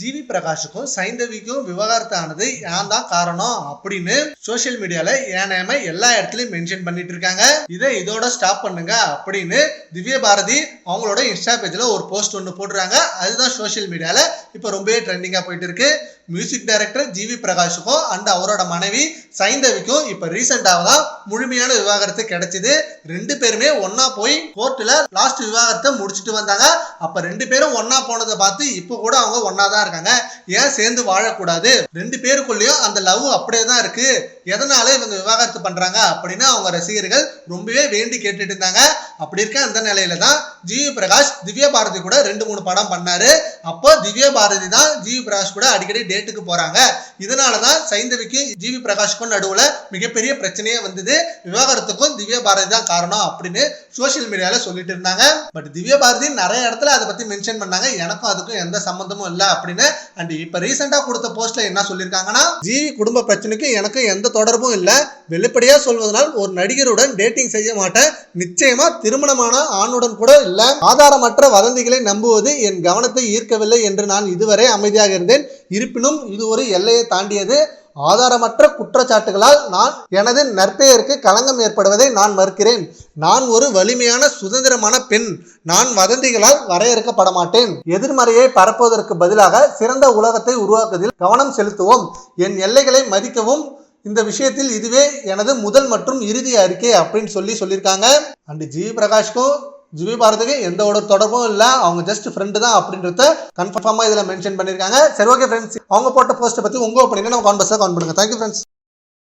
GV பிரகாஷுக்கும் சைந்தவிக்கும் விவகாரத்தானது ஏன் தான் காரணம் அப்படின்னு சோஷியல் மீடியால என் நேம எல்லா இடத்துலயும் மென்ஷன் பண்ணிட்டு இருக்காங்க. இதை இதோட ஸ்டாப் பண்ணுங்க அப்படின்னு திவ்ய பாரதி அவங்களோட இன்ஸ்டா பேஜ்ல ஒரு போஸ்ட் ஒன்று போடுறாங்க அதுதான் சோஷியல் மீடியால இப்போ ரொம்பவே ட்ரெண்டிங்கா போயிட்டு இருக்கு. மியூசிக் டைரக்டர் ஜிவி பிரகாஷுக்கும் அண்ட் அவரோட மனைவி சைந்தவிக்கும் இப்போ ரீசெண்டாக தான் முழுமையான விவாகரத்து கிடைச்சிது. ரெண்டு பேருமே ஒன்னா போய் கோர்ட்டில் லாஸ்ட் விவாகரத்தை முடிச்சுட்டு வந்தாங்க. அப்ப ரெண்டு பேரும் ஒன்னா போனதை பார்த்து இப்போ கூட அவங்க ஒன்னா தான் இருக்காங்க. ஏன் சேர்ந்து வாழக்கூடாது? ரெண்டு பேருக்குள்ளேயும் அந்த லவ் அப்படியே தான் இருக்கு. எதனால இவங்க விவாகரத்து பண்றாங்க அப்படின்னு அவங்க ரசிகர்கள் ரொம்பவே வேண்டி கேட்டுட்டு இருந்தாங்க. அப்படி இருக்க அந்த நிலையில தான் ஜிவி பிரகாஷ் திவ்ய பாரதி கூட ரெண்டு மூணு படம் பண்ணாரு. அப்போ திவ்ய பாரதி தான் ஜிவி பிரகாஷ் கூட அடிக்கடி ரேட்டுக்கு போறாங்க. இதனால தான் சைந்தவிக்கு ஜிவி பிரகாஷ்க்கும் நடுவுல மிகப்பெரிய பிரச்சனையே வந்தது. விவாகரத்துக்கும் திவ்யா பாரதி தான் காரணம் அப்படின்னு சோஷியல் மீடியால சொல்லிட்டு இருந்தாங்க. பட் திவ்யா பாரதி நிறைய இடத்துல அதை பத்தி மென்ஷன் பண்ணாங்க. எனக்கும் அதுக்கும் எந்த சம்பந்தமும் இல்லை அப்படின்னு. அண்ட் இப்ப ரீசெண்டா கொடுத்த போஸ்ட்ல என்ன சொல்லியிருக்காங்கன்னா ஜிவி குடும்ப பிரச்சனைக்கு எனக்கும் எந்த தொடர்பும் இல்லை. வெளிப்படையாக சொல்வதனால் ஒரு நடிகருடன் டேட்டிங் செய்ய மாட்டேன். நிச்சயமா திருமணமான ஆணுடன் கூட இல்ல. ஆதாரமற்ற வதந்திகளை நம்புவது என் கவனத்தை ஈர்க்கவில்லை என்று நான் இதுவரை அமைதியாக இருந்தேன். இருப்பினும் இது ஒரு எல்லையை தாண்டியது. ஆதாரமற்ற குற்றச்சாட்டுகளால் நான் எனது நற்பெயருக்கு களங்கம் ஏற்படுவதை நான் மறுக்கிறேன். நான் ஒரு வலிமையான சுதந்திரமான பெண். நான் வதந்திகளால் வரையறுக்கப்பட மாட்டேன். எதிர்மறையை பரப்புவதற்கு பதிலாக சிறந்த உலகத்தை உருவாக்குவதில் கவனம் செலுத்துவோம். என் எல்லைகளை மதிக்கவும் இந்த விஷயத்தில் இதுவே எனது முதல் மற்றும் இறுதி அறிக்கை அப்படின்னு சொல்லி சொல்லியிருக்காங்க. அண்ட் ஜி பிரகாஷ்க்கும் ஜிவி பாரதிக்கும் எந்த ஒரு தொடர்பும் இல்லை. அவங்க ஜஸ்ட் ஃப்ரெண்டு தான் அப்படின்றத கன்ஃபார்மாக இதில் மென்ஷன் பண்ணியிருக்காங்க. சரி ஓகே ஃப்ரெண்ட்ஸ் அவங்க போட்ட போஸ்ட்டை பற்றி உங்கள் ஒப்பீனியனை நம்ம கான்வர்ஸாக கான் பண்ணுங்கள் தேங்க்யூ ஃப்ரெண்ட்ஸ்